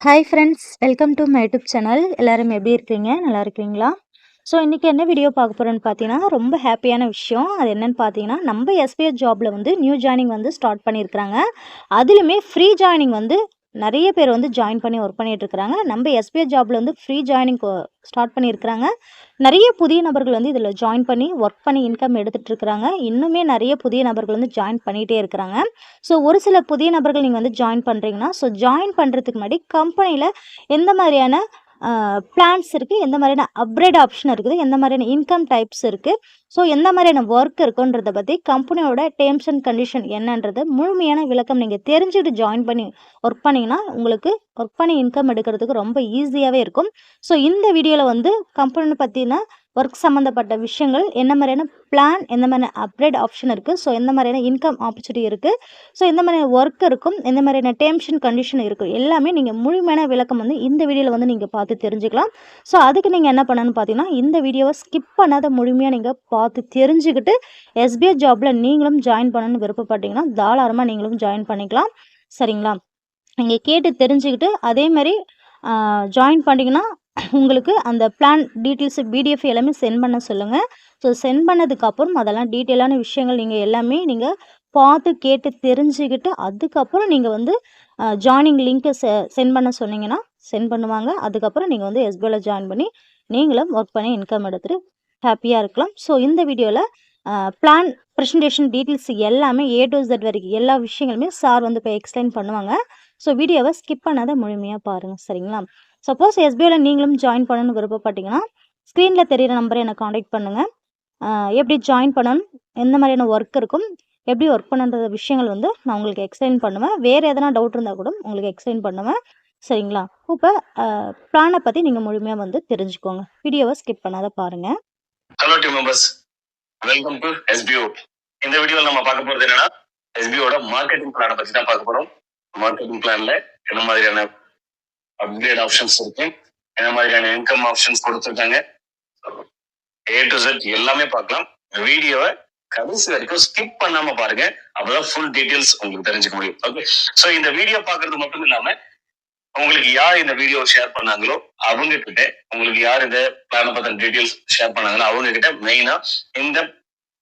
Hi friends welcome to my YouTube channel எல்லோரும் எப்படி இருக்கீங்க? நல்லா இருக்கீங்களா? ஸோ இன்றைக்கி என்ன வீடியோ பார்க்க போகிறோன்னு பார்த்தீங்கன்னா ரொம்ப ஹாப்பியான விஷயம். அது என்னென்னு பார்த்தீங்கன்னா நம்ம எஸ்பிஎஸ் ஜாபில் வந்து நியூ ஜாயினிங் வந்து ஸ்டார்ட் பண்ணியிருக்கிறாங்க. அதுலேயுமே ஃப்ரீ ஜாயினிங் வந்து நிறைய பேர் வந்து ஜாயின் பண்ணி ஒர்க் பண்ணிகிட்ருக்கிறாங்க நம்ம எஸ்பிஐ ஜாபில் வந்து ஃப்ரீ ஜாயினிங் ஸ்டார்ட் பண்ணியிருக்கிறாங்க. நிறைய புதிய நபர்கள் வந்து இதில் ஜாயின் பண்ணி ஒர்க் பண்ணி இன்கம் எடுத்துகிட்டு இருக்கிறாங்க. இன்னுமே நிறைய புதிய நபர்கள் வந்து ஜாயின் பண்ணிகிட்டே இருக்கிறாங்க. ஸோ ஒரு சில புதிய நபர்கள் நீங்கள் வந்து ஜாயின் பண்ணுறீங்கன்னா ஸோ ஜாயின் பண்ணுறதுக்கு முன்னாடி கம்பெனியில் எந்த மாதிரியான பிளான்ஸ் இருக்குது எந்த மாதிரியான அப்கிரேட் ஆப்ஷன் இருக்குது. எந்த மாதிரியான இன்கம் டைப்ஸ் இருக்குது ஸோ எந்த மாதிரியான ஒர்க் இருக்குன்றதை பற்றி கம்பெனியோட டேர்ம்ஸ் அண்ட் கண்டிஷன் என்னன்றது முழுமையான விளக்கம் நீங்கள் தெரிஞ்சுட்டு ஜாயின் பண்ணி ஒர்க் பண்ணிங்கன்னா உங்களுக்கு ஒர்க் பண்ணி இன்கம் எடுக்கிறதுக்கு ரொம்ப ஈஸியாகவே இருக்கும். ஸோ இந்த வீடியோவில் வந்து கம்பெனி பற்றின ஒர்க் சம்மந்தப்பட்ட விஷயங்கள் என்ன மாதிரியான பிளான் எந்த மாதிரியான அப்கிரேட் ஆப்ஷன் இருக்குது ஸோ எந்த மாதிரியான இன்கம் ஆப்பர்ச்சுனிட்டி இருக்குது ஸோ எந்த மாதிரியான ஒர்க் இருக்கும் எந்த மாதிரியான டேர்ம்ஸ் அண்ட் கண்டிஷன் இருக்குது எல்லாமே நீங்கள் முழுமையான விளக்கம் வந்து இந்த வீடியோவில் வந்து நீங்கள் பார்த்து தெரிஞ்சுக்கலாம். ஸோ அதுக்கு நீங்கள் என்ன பண்ணணும்னு பார்த்தீங்கன்னா இந்த வீடியோவை ஸ்கிப் பண்ணாத முழுமையாக நீங்கள் பார்த்து தெரிஞ்சுக்கிட்டு எஸ்பிஐ ஜாபில் நீங்களும் ஜாயின் பண்ணணும்னு விருப்பப்பட்டீங்கன்னா தாராளமாக நீங்களும் ஜாயின் பண்ணிக்கலாம். சரிங்களா? நீங்கள் கேட்டு தெரிஞ்சுக்கிட்டு அதே மாதிரி ஜாயின் பண்ணிங்கன்னா உங்களுக்கு அந்த பிளான் டீட்டெயில்ஸு பிடிஎஃப் எல்லாமே சென்ட் பண்ண சொல்லுங்கள் ஸோ சென்ட் பண்ணதுக்கப்புறம் அதெல்லாம் டீட்டெயிலான விஷயங்கள் நீங்கள் எல்லாமே நீங்கள் பார்த்து கேட்டு தெரிஞ்சுக்கிட்டு அதுக்கப்புறம் நீங்கள் வந்து ஜாயினிங் லிங்க்கை செ சென்ட் பண்ண சொன்னீங்கன்னா சென்ட் பண்ணுவாங்க. அதுக்கப்புறம் நீங்கள் வந்து எஸ்பிஐயில் ஜாயின் பண்ணி நீங்களும் ஒர்க் பண்ணி இன்கம் எடுத்துகிட்டு ஹாப்பியாக இருக்கலாம். ஸோ இந்த வீடியோவில் பிளான் ப்ரெசன்டேஷன் டீட்டெயில்ஸ் எல்லாமே ஏ டு ஜெட் வரைக்கும் எல்லா விஷயங்களுமே சார் வந்து இப்போ எக்ஸ்பிளைன் பண்ணுவாங்க. ஸோ வீடியோவை ஸ்கிப் பண்ணாத முழுமையாக பாருங்கள் சரிங்களா? சப்போஸ் எஸ்பிஐயில் நீங்களும் ஜாயின் பண்ணணும்னு விருப்பப்பட்டீங்கன்னா ஸ்க்ரீனில் தெரிகிற நம்பரை என்னை காண்டாக்ட் பண்ணுங்கள் எப்படி ஜாயின் பண்ணணும் எந்த மாதிரியான ஒர்க் இருக்கும் எப்படி ஒர்க் பண்ணுற விஷயங்கள் வந்து நான் உங்களுக்கு எக்ஸ்பிளைன் பண்ணுவேன். வேறு எதனா டவுட் இருந்தால் கூட உங்களுக்கு எக்ஸ்பிளைன் பண்ணுவேன். சரிங்களா? இப்போ பிளானை பற்றி நீங்கள் முழுமையாக வந்து தெரிஞ்சுக்கோங்க. வீடியோவை ஸ்கிப் பண்ணாத பாருங்கள் hello team members welcome to SPO இந்த வீடியோவில் நம்ம பார்க்க போகிறது என்னன்னா எஸ்பிஓட மார்க்கெட்டிங் பிளானை பற்றி தான் பார்க்க போகிறோம் மார்க்கெட்டிங் பிளானில் என்ன மாதிரியான அப்கிரேட் ஆப்ஷன்ஸ் இருக்கு. என்ன மாதிரியான இன்கம் ஆப்ஷன்ஸ் கொடுத்துருக்காங்க. ஏ டு செட் எல்லாமே பார்க்கலாம். வீடியோவை கடைசி வரைக்கும் ஸ்கிப் பண்ணாம பாருங்க. அப்பதான் ஃபுல் டீடைல்ஸ் உங்களுக்கு தெரிஞ்சுக்க முடியும். ஓகே சோ இந்த வீடியோ பாக்குறது மட்டும் இல்லாம உங்களுக்கு யார் இந்த வீடியோ ஷேர் பண்ணாங்களோ அவங்க கிட்ட உங்களுக்கு யார் இந்த பிளான பத்தின டீடைல்ஸ் ஷேர் பண்ணாங்களோ அவங்க கிட்ட மெயினா இந்த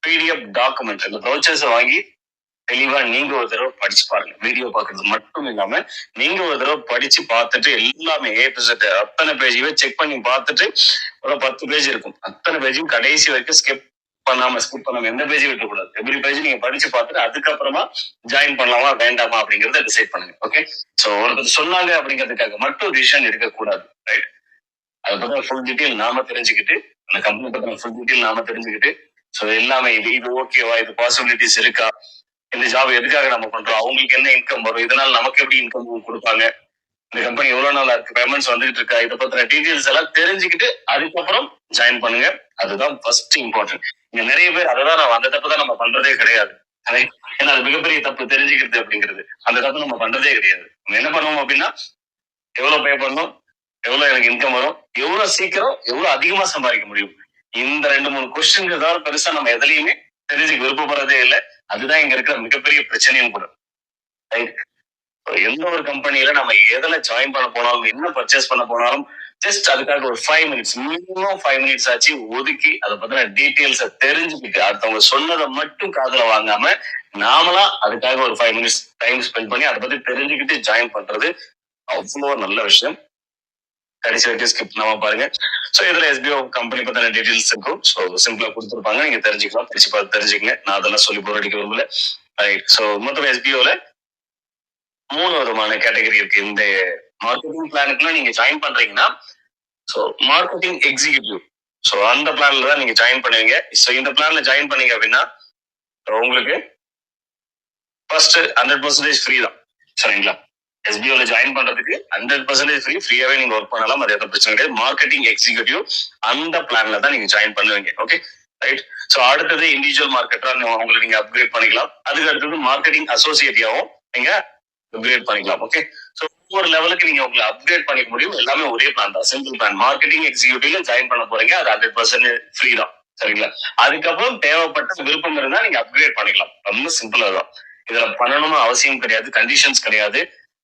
பிடிஎஃப் டாக்குமெண்ட் இந்த ப்ரௌச்சர்ஸ் வாங்கி தெளிவா நீங்க ஒரு தடவை படிச்சு பாருங்க. வீடியோ பாக்குறது மட்டும் இல்லாம நீங்க ஒரு தடவை படிச்சு பார்த்துட்டு எல்லாமே ஏ அத்தனை பேஜையுமே செக் பண்ணி பார்த்துட்டு ஒரு பத்து பேஜ் இருக்கும். அத்தனை பேஜையும் கடைசி வரைக்கும் ஸ்கிப் பண்ணாம ஸ்கிப் பண்ணாம எந்த பேஜும் விட்டுக்கூடாது. எவ்ரி பேஜ் நீங்க படிச்சு பார்த்துட்டு அதுக்கப்புறமா ஜாயின் பண்ணலாமா வேண்டாமா அப்படிங்கறத டிசைட் பண்ணுங்க. ஓகே சோ ஒருத்தர் சொன்னாங்க அப்படிங்கிறதுக்காக மட்டும் டிசிஷன் எடுக்கக்கூடாது. ரைட் அதை பத்தின ஃபுல் டீட்டெயில் நாம தெரிஞ்சுக்கிட்டு அந்த கம்பெனி பத்தின ஃபுல் டீட்டெயில் நாம தெரிஞ்சுக்கிட்டு சோ எல்லாமே இது இது ஓகேவா இது பாசிபிலிட்டிஸ் இருக்கா? இந்த ஜாப் எதுக்காக நம்ம பண்றோம்? அவங்களுக்கு என்ன இன்கம் வரும்? இதனால நமக்கு எப்படி இன்கம் கொடுப்பாங்க? இந்த கம்பெனி எவ்வளவு நாளா இருக்கு. பேமெண்ட்ஸ் வந்துட்டு இருக்கா? இதை பத்தின டீடைல்ஸ் எல்லாம் தெரிஞ்சுக்கிட்டு அதுக்கப்புறம் ஜாயின் பண்ணுங்க. அதுதான் ஃபர்ஸ்ட் இம்பார்ட்டன்ட் இங்க நிறைய பேர் அததான் நம்ம அந்த தப்பு தான் நம்ம பண்றதே கிடையாது. ஏன்னா அது மிகப்பெரிய தப்பு தெரிஞ்சுக்கிறது அப்படிங்கிறது. அந்த தப்பு நம்ம பண்றதே கிடையாது. நம்ம என்ன பண்ணுவோம் அப்படின்னா எவ்வளவு பே பண்ணணும் எவ்வளவு எனக்கு இன்கம் வரும்? எவ்வளவு சீக்கிரம் எவ்வளவு அதிகமா சம்பாதிக்க முடியும்? இந்த ரெண்டு மூணு கொஸ்டின் தவிர பெருசா நம்ம எதுலையுமே தெரிஞ்சுக்க விருப்பப்படுறதே இல்லை. அதுதான் இங்க இருக்கிற மிகப்பெரிய பிரச்சனையும் கூட. எந்த ஒரு கம்பெனில நம்ம எதுல ஜாயின் பண்ண போனாலும் என்ன பர்ச்சேஸ் பண்ண போனாலும் ஜஸ்ட் அதுக்காக ஒரு five minutes minimum five minutes ஆச்சு ஒதுக்கி அதை பத்தின டீட்டெயில்ஸ தெரிஞ்சுக்கிட்டு அடுத்தவங்க சொன்னதை மட்டும் காதுல வாங்காம நாமளா அதுக்காக ஒரு ஃபைவ் மினிட்ஸ் டைம் ஸ்பெண்ட் பண்ணி அதை பத்தி தெரிஞ்சுக்கிட்டு ஜாயின் பண்றது அவ்வளோ நல்ல விஷயம். கடைசி வரைக்கும் ஸ்கிப் பண்ணாம பாருங்க. ஸோ இதுல எஸ்பிஓ கம்பெனி பத்தின டீடைல்ஸ் இருக்கும். ஸோ சிம்பிளா கொடுத்துருப்பாங்க. நீங்க தெரிஞ்சுக்கலாம். திருச்சி பார்த்து தெரிஞ்சுக்கங்க. நான் அதெல்லாம் சொல்லி போற அடிக்க விரும்பல. ரைட் ஸோ மொத்தம் எஸ்பிஓல மூணு விதமான கேட்டகரி இருக்கு. இந்த மார்க்கெட்டிங் பிளானுக்குலாம் நீங்க ஜாயின் பண்றீங்கன்னா ஸோ மார்க்கெட்டிங் எக்ஸிகியூட்டிவ் ஸோ அந்த பிளான்ல தான் நீங்க ஜாயின் பண்ணுவீங்க. ஸோ இந்த பிளான்ல ஜாயின் பண்ணீங்க அப்படின்னா உங்களுக்கு ஃபர்ஸ்ட் ஹண்ட்ரட் பர்சன்டேஜ் ஃப்ரீ தான். சரிங்களா? எஸ்பிஓல ஜாயின் பண்றதுக்கு ஹண்ட்ரட் பர்சன்டேஜ் ஃப்ரீ ஃப்ரீயாவே நீங்க ஒர்க் பண்ணலாம். அது எந்த பிரச்சனை கிடையாது. மார்க்கெட்டிங் எக்ஸிகூட்டிவ் அந்த பிளான்ல தான் நீங்க ஜாயின் பண்ணுவீங்க. ஓகே ரைட் சோ அடுத்தது இண்டிவிஜுவல் மார்க்கெட்டா உங்களை நீங்க அப்கிரேட் பண்ணிக்கலாம். அதுக்கு அடுத்தது மார்க்கெட்டிங் அசோசியேட்டியாவும் நீங்க அப்கிரேட் பண்ணிக்கலாம். ஓகே சோ ஒவ்வொரு லெவலுக்கு நீங்க உங்களை அப்கிரேட் பண்ணிக்க முடியும். எல்லாமே ஒரே பிளான் தான். சிம்பிள் பிளான் மார்க்கெட்டிங் எக்ஸிகூட்டிவ்ல ஜாயின் பண்ண போறீங்க. அது ஹண்ட்ரட் பர்சன்டேஜ் ஃப்ரீ தான். சரிங்களா? அதுக்கப்புறம் தேவைப்பட்ட விருப்பம் இருந்தா நீங்க அப்கிரேட் பண்ணிக்கலாம். ரொம்ப சிம்பிளா தான் இதுல பண்ணணும்னு அவசியம் கிடையாது. கண்டிஷன்ஸ் கிடையாது.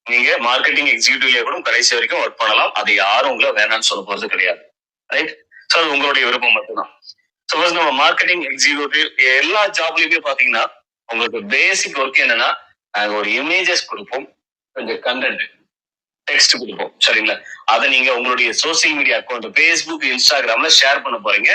நீங்க மார்க்கெட்டிங் எக்ஸிக்யூட்டிவ்லயே கூட கடைசி வரைக்கும் ஒர்க் பண்ணலாம். அது யாரும் உங்களை வேணாம்னு சொல்ல போறது கிடையாது. ரைட் ஸோ அது உங்களுடைய விருப்பம் மட்டும்தான். சப்போஸ் நம்ம மார்க்கெட்டிங் எக்ஸிக்யூட்டிவ் எல்லா ஜாப்லயுமே பாத்தீங்கன்னா உங்களுக்கு பேசிக் ஒர்க் என்னன்னா நாங்க ஒரு இமேஜஸ் கொடுப்போம். கொஞ்சம் கண்டென்ட் டெக்ஸ்ட் கொடுப்போம். சரிங்களா? அதை நீங்க உங்களுடைய சோசியல் மீடியா அக்கௌண்ட் ஃபேஸ்புக் இன்ஸ்டாகிராம்ல ஷேர் பண்ண போறீங்க.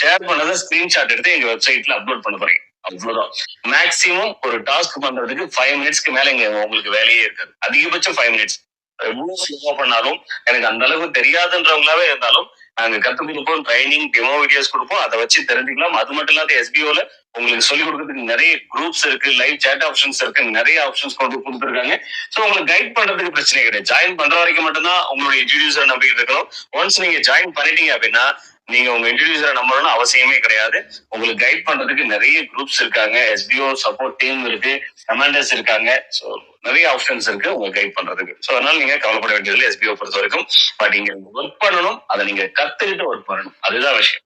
ஷேர் பண்ணதை ஸ்கிரீன்ஷாட் எடுத்து எங்க வெப்சைட்ல அப்லோட் பண்ண போறீங்க. அவ்வளவுதான். மேக்சிமம் ஒரு டாஸ்க் பண்றதுக்கு ஃபைவ் மினிட்ஸ்க்கு மேல இங்க உங்களுக்கு வேலையே இருக்காது. அதிகபட்சம் ஃபைவ் மினிட்ஸ் எவ்வளவு ஸ்லோவா பண்ணாலும் எனக்கு அந்த அளவுக்கு தெரியாதுன்றவங்களாவே இருந்தாலும் நாங்க கத்து கொடுப்போம் ட்ரைனிங் டெமோ வீடியோஸ் கொடுப்போம். அதை வச்சு தெரிஞ்சுக்கலாம். அது மட்டும் இல்லாத எஸ்பிஓல உங்களுக்கு சொல்லிக் கொடுக்கறதுக்கு நிறைய குரூப்ஸ் இருக்கு லைவ் சேட் ஆப்ஷன்ஸ் இருக்கு நிறைய ஆப்ஷன்ஸ் கொண்டு கொடுத்துருக்காங்க. ஸோ உங்களுக்கு கைட் பண்றதுக்கு பிரச்சனை கிடையாது. ஜாயின் பண்ற வரைக்கும் மட்டும்தான் உங்களுடைய இன்ட்ரடியூசரை நம்பிக்கை இருக்கணும். ஒன்ஸ் நீங்க ஜாயின் பண்ணிட்டீங்க அப்படின்னா நீங்க உங்க இன்ட்ரடியூசரை நம்பணும்னு அவசியமே கிடையாது. உங்களுக்கு கைட் பண்றதுக்கு நிறைய குரூப்ஸ் இருக்காங்க. எஸ்பிஓ சப்போர்ட் டீம் இருக்கு. கமாண்டர்ஸ் இருக்காங்க. ஸோ நிறைய ஆப்ஷன்ஸ் இருக்கு உங்களுக்கு கைட் பண்றதுக்கு. ஸோ அதனால நீங்க கவலைப்பட வேண்டியதில்லை எஸ்பிஓ பொறுத்த வரைக்கும். பட் நீங்க ஒர்க் பண்ணணும். அதை நீங்க கத்துக்கிட்டு ஒர்க் பண்ணணும். அதுதான் விஷயம்.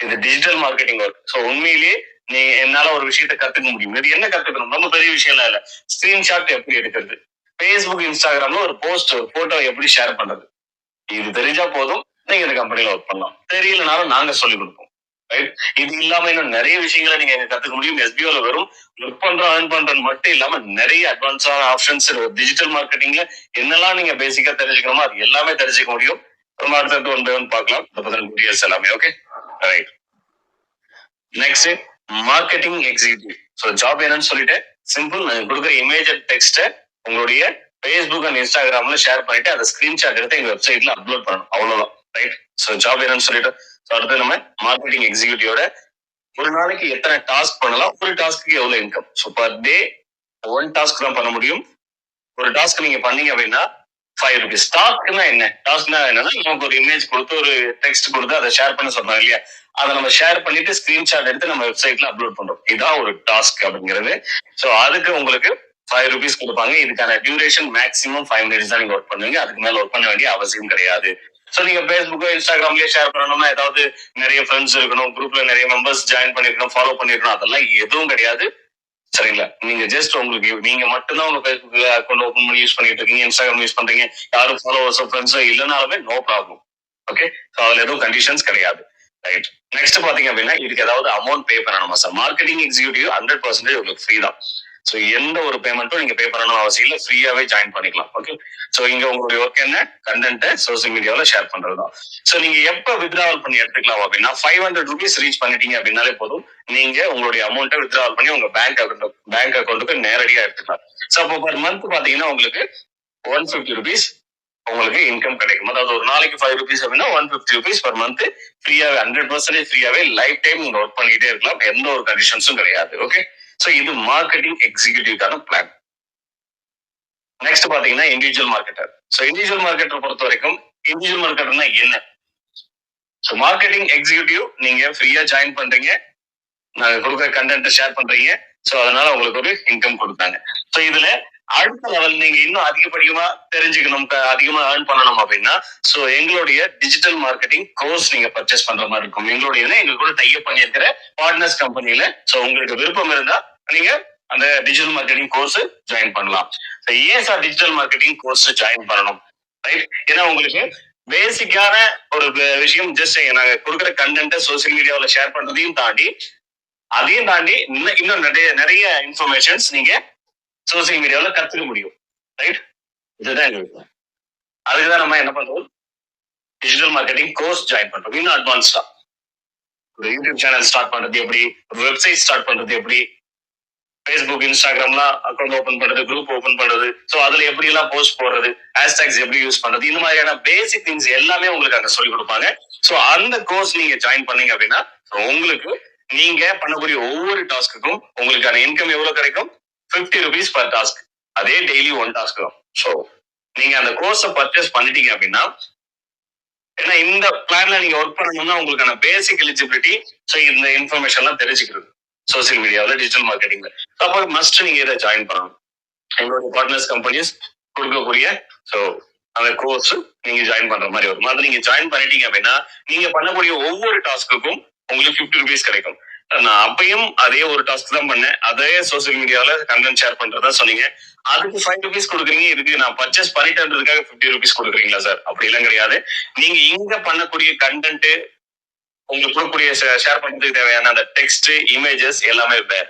இது டிஜிட்டல் மார்க்கெட்டிங் ஒர்க் ஸோ உண்மையிலேயே நீ என்னால ஒரு விஷயத்த கத்துக்க முடியும். இது என்ன கத்துக்கணும்? ரொம்ப பெரிய விஷயம் இல்ல. ஸ்கிரீன்ஷாட் எப்படி எடுக்கிறது? ஃபேஸ்புக் இன்ஸ்டாகிராம்ல ஒரு போஸ்ட் ஒரு போட்டோ எப்படி ஷேர் பண்றது? இது தெரிஞ்சா போதும். நீங்க இந்த கம்பெனில ஒர்க் பண்ணலாம். தெரியலனாலும் நாங்க சொல்லிக் கொடுப்போம். ரைட் இது இல்லாம இன்னும் நிறைய விஷயங்களை நீங்க கத்துக்க முடியும். எஸ்பிஓல வெறும் ஒர்க் பண்றோம் ஏர்ன் பண்றது மட்டும் இல்லாம நிறைய அட்வான்ஸான ஆப்ஷன்ஸ் டிஜிட்டல் மார்க்கெட்டிங்ல என்னெல்லாம் நீங்க பேசிக்கா தெரிஞ்சுக்கணுமோ அது எல்லாமே தெரிஞ்சுக்க முடியும். ரொம்ப அடுத்தடுத்து ஒன் பை ஒன் பார்க்கலாம் எல்லாமே okay right next marketing executive so job என்னன்னு சொல்லிட்டு சிம்பிள் நான் கொடுக்குற இமேஜ் அண்ட் டெக்ஸ்ட்டை உங்களுடைய ஃபேஸ்புக் அண்ட் இன்ஸ்டாகிராம்ல ஷேர் பண்ணிட்டு அதை ஸ்கிரீன்ஷாட் எடுத்து எங்க வெப்சைட்ல அப்லோட் பண்ணணும். அவ்வளவுதான். ரைட் ஸோ ஜாப் என்னன்னு சொல்லிட்டு ஸோ அடுத்து நம்ம மார்க்கெட்டிங் எக்ஸிக்யூட்டிவோட ஒரு நாளைக்கு எத்தனை டாஸ்க் பண்ணலாம்? ஒரு டாஸ்க்கு எவ்வளோ income so per day one task தான் பண்ண முடியும். ஒரு டாஸ்க் நீங்க பண்ணீங்க அப்படின்னா ஃபைவ் ருபீஸ் டாஸ்க்னா என்ன? டாஸ்க்னா என்னன்னா நமக்கு ஒரு இமேஜ் கொடுத்து ஒரு டெக்ஸ்ட் கொடுத்து அதை ஷேர் பண்ண சொல்றாங்க இல்லையா? அதை நம்ம ஷேர் பண்ணிட்டு ஸ்கிரீன்ஷாட் எடுத்து நம்ம வெப்சைட்ல அப்லோட் பண்றோம். இதான் ஒரு டாஸ்க் அப்படிங்கிறது. ஸோ அதுக்கு உங்களுக்கு ஃபைவ் ருபீஸ் கொடுப்பாங்க. இதுக்கான டியூரேஷன் மேக்ஸிமம் ஃபைவ் மினிட்ஸ் தான் நீங்க ஒர்க் பண்ணுவீங்க. அதுக்கு மேல ஒர்க் பண்ண வேண்டிய அவசியம் கிடையாது. ஸோ நீங்க பேஸ்புக்கோ இன்ஸ்டாகிராம்லயே ஷேர் பண்ணணும்னா ஏதாவது நிறைய ஃப்ரெண்ட்ஸ் இருக்கணும் குரூப்ல நிறைய மெம்பர்ஸ் ஜாயின் பண்ணிருக்கணும் ஃபாலோ பண்ணிருக்கணும் அதெல்லாம் எதுவும் கிடையாது. சரிங்களா? நீங்க ஜஸ்ட் உங்களுக்கு நீங்க மட்டும்தான் உங்க ஃபேஸ்புக் அக்கௌண்ட் ஓப்பன் பண்ணி யூஸ் பண்ணிட்டு இருக்கீங்க இன்ஸ்டாகிராம் யூஸ் பண்றீங்க. யாரும் ஃபாலோவர்ஸோ ஃப்ரெண்ட்ஸோ இல்லைனாலுமே நோ ப்ராப்ளம் ஓகே ஸோ அதுல எதுவும் கண்டிஷன்ஸ் கிடையாது. ரைட் நெக்ஸ்ட் பாத்தீங்க அப்படின்னா இதுக்கு ஏதாவது அமௌண்ட் பே பண்ணணுமா sir marketing executive hundred percentage உங்களுக்கு ஃப்ரீ தான். ஸோ எந்த ஒரு பேமெண்ட்டும் நீங்க பே பண்ணணும் அவசியம் இல்லை. ஃப்ரீயாவே ஜாயின் பண்ணிக்கலாம். ஓகே ஸோ இங்க உங்களுடைய ஒர்க் என்ன? கண்டென்ட்டை சோசியல் மீடியாவில் ஷேர் பண்றது தான் ஸோ நீங்க எப்ப வித்ராவல் பண்ணி எடுத்துக்கலாம் அப்படின்னா ஃபைவ் ஹண்ட்ரட் ருபீஸ் ரீச் பண்ணிட்டீங்க அப்படின்னாலே போதும். நீங்க உங்களுடைய அமௌண்ட்டை வித்ராவல் பண்ணி உங்க பேங்க் அக்கௌண்ட் பேங்க் அக்கௌண்ட்டுக்கு நேரடியா எடுத்துக்கலாம். ஸோ அப்போ பர் மந்த் பாத்தீங்கன்னா உங்களுக்கு ஒன் ஃபிஃப்டி ருபீஸ் உங்களுக்கு இன்கம் கிடைக்கும். அதாவது ஒரு நாளைக்கு ஃபைவ் ருபீஸ் அப்படின்னா one fifty rupees per month ஃப்ரீயாவே hundred percentage ஃப்ரீயாவே லைஃப் டைம் நீங்க ஒர்க் பண்ணிக்கிட்டே இருக்கலாம். எந்த ஒரு கண்டிஷன்ஸும் கிடையாது. ஓகே ஸோ இது மார்க்கெட்டிங் எக்ஸிக்யூட்டிவ்க்கான பிளான் நெக்ஸ்ட் பாத்தீங்கன்னா individual marketer so individual marketer பொறுத்த வரைக்கும் இண்டிவிஜுவல் மார்க்கெட்டர்னா என்ன? ஸோ மார்க்கெட்டிங் எக்ஸிக்யூட்டிவ் நீங்க ஃப்ரீயா ஜாயின் பண்றீங்க. நாங்க கொடுக்குற கண்டென்ட் ஷேர் பண்றீங்க. ஸோ அதனால உங்களுக்கு ஒரு இன்கம் கொடுத்தாங்க. ஸோ இதுல அடுத்த லெவல் நீங்க இன்னும் அதிகப்படியமா தெரிஞ்சுக்கணும் அதிகமா ஏர்ன் பண்ணணும் அப்படின்னா ஸோ எங்களுடைய டிஜிட்டல் மார்க்கெட்டிங் கோர்ஸ் நீங்க பர்ச்சேஸ் பண்ற மாதிரி இருக்கும். எங்களுடைய எங்க கூட டைப் பண்ணியிருக்கிற பார்ட்னர்ஸ் கம்பெனில ஸோ உங்களுக்கு விருப்பம் இருந்தா நீங்க அந்த டிஜிட்டல் மார்க்கெட்டிங் கோர்ஸ் ஜாயின் பண்ணலாம். ஏன் sir digital marketing course join பண்ணணும். ரைட் ஏன்னா உங்களுக்கு பேசிக்கான ஒரு விஷயம் ஜஸ்ட் நாங்க கொடுக்குற கண்டென்ட்டை சோசியல் மீடியாவில் ஷேர் பண்றதையும் தாண்டி அதையும் தாண்டி இன்னும் இன்னும் நிறைய நிறைய இன்ஃபர்மேஷன்ஸ் நீங்க சோசியல் மீடியாவில் கத்துக்க முடியும். ரைட் இதுதான் எங்களுக்கு அதுக்குதான் நம்ம என்ன பண்றோம் டிஜிட்டல் மார்க்கெட்டிங் கோர்ஸ் ஜாயின் பண்றோம். இன்னும் அட்வான்ஸ்டா ஒரு யூடியூப் சேனல் ஸ்டார்ட் பண்றது எப்படி? ஒரு வெப்சைட் ஸ்டார்ட் பண்றது எப்படி? ஃபேஸ்புக் இன்ஸ்டாகிராம்லாம் அக்கௌண்ட் ஓபன் பண்றது குரூப் ஓபன் பண்றது. சோ அதுல எப்படி எல்லாம் போஸ்ட் போடுறது ஹேஷ்டாக்ஸ் எப்படி யூஸ் பண்றது இந்த மாதிரியான பேசிக் திங்ஸ் எல்லாமே உங்களுக்கு அங்க சொல்லி கொடுப்பாங்க. சோ அந்த கோர்ஸ் நீங்க ஜாயின் பண்ணீங்க அப்படின்னா உங்களுக்கு நீங்க பண்ணக்கூடிய ஒவ்வொரு டாஸ்க்குக்கும் உங்களுக்கான இன்கம் எவ்வளவு கிடைக்கும்? 50 ருபீஸ் பர் டாஸ்க் அதே டெய்லி ஒன் டாஸ்க் தான். ஸோ நீங்க அந்த கோர்ஸை பர்ச்சேஸ் பண்ணிட்டீங்க அப்படின்னா ஏன்னா இந்த பிளான்ல நீங்க ஒர்க் பண்ணணும்னா உங்களுக்கான பேசிக் எலிஜிபிலிட்டி ஸோ இந்த இன்ஃபர்மேஷன் எல்லாம் தெரிஞ்சுக்கிறது. சோசியல் மீடியாவில் டிஜிட்டல் மார்க்கெட்டிங்ல அப்போ மஸ்ட் நீங்க இதை ஜாயின் பண்ணணும். எங்களுடைய பார்ட்னர்ஸ் கம்பெனிஸ் கொடுக்கக்கூடிய ஸோ அந்த கோர்ஸ் நீங்க ஜாயின் பண்ற மாதிரி வரும். அது நீங்க ஜாயின் பண்ணிட்டீங்க அப்படின்னா நீங்க பண்ணக்கூடிய ஒவ்வொரு டாஸ்க்குக்கும் உங்களுக்கு 50 ருபீஸ் கிடைக்கும். நான் அப்பயும் அதே ஒரு டாஸ்க் தான் பண்ணேன். அதே சோசியல் மீடியால கண்டென்ட் ஷேர் பண்றதா சொன்னீங்க. அதுக்கு ஃபைவ் ருபீஸ் கொடுக்குறீங்க. இதுக்கு நான் பர்ச்சேஸ் பண்ணிட்டேன்றதுக்காக ஃபிஃப்டி ருபீஸ் கொடுக்குறீங்களா சார் அப்படி எல்லாம் கிடையாது. நீங்க இங்க பண்ணக்கூடிய கண்டென்ட் உங்களுக்கு கொடுக்கக்கூடிய ஷேர் பண்றதுக்கு தேவையான அந்த டெக்ஸ்ட் இமேஜஸ் எல்லாமே வேற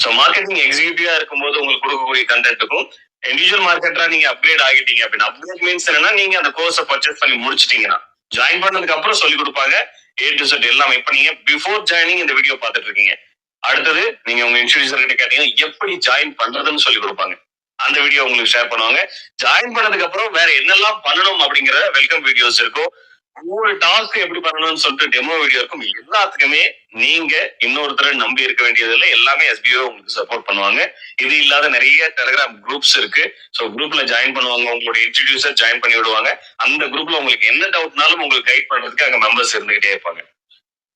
ஸோ மார்க்கெட்டிங் எக்ஸிக்யூட்டிவா இருக்கும்போது உங்களுக்கு கொடுக்கக்கூடிய கண்டென்ட்டுக்கும் இண்டிவிஜுவல் மார்க்கெட்டரா நீங்க அப்கிரேட் ஆகிட்டீங்க அப்படின்னா அப்கிரேட் மீன்ஸ் என்னன்னா நீங்க அந்த கோர்ஸை பர்ச்சேஸ் பண்ணி முடிச்சிட்டீங்கன்னா ஜாயின் பண்ணதுக்கு அப்புறம் சொல்லி கொடுப்பாங்க ஏ டு செட் எல்லாமே. இப்ப நீங்க பிஃபோர் ஜாயினிங் இந்த வீடியோ பார்த்துட்டு இருக்கீங்க. அடுத்தது நீங்க உங்க இன்ஸ்டியூஷன் கிட்ட கேட்டீங்கன்னா எப்படி ஜாயின் பண்றதுன்னு சொல்லி கொடுப்பாங்க. அந்த வீடியோ உங்களுக்கு ஷேர் பண்ணுவாங்க. ஜாயின் பண்ணதுக்கு அப்புறம் வேற என்னெல்லாம் பண்ணணும் அப்படிங்கிற வெல்கம் வீடியோஸ் இருக்கும். ஒவ்வொரு டாஸ்க் எப்படி பண்ணணும்னு சொல்லிட்டு டெமோ வீடியோ இருக்கும். எல்லாத்துக்குமே நீங்க இன்னொருத்தரை நம்பி இருக்க வேண்டியதில்லை. எல்லாமே எஸ்பிஓ உங்களுக்கு சப்போர்ட் பண்ணுவாங்க. இது இல்லாத நிறைய டெலிகிராம் குரூப்ஸ் இருக்கு. ஸோ குரூப்ல ஜாயின் பண்ணுவாங்க. உங்களுடைய இன்ஸ்டிடியூசர் ஜாயின் பண்ணி விடுவாங்க. அந்த குரூப்ல உங்களுக்கு என்ன டவுட்னாலும் உங்களுக்கு கைட் பண்றதுக்கு அங்க மெம்பர்ஸ் இருந்துகிட்டே இருப்பாங்க.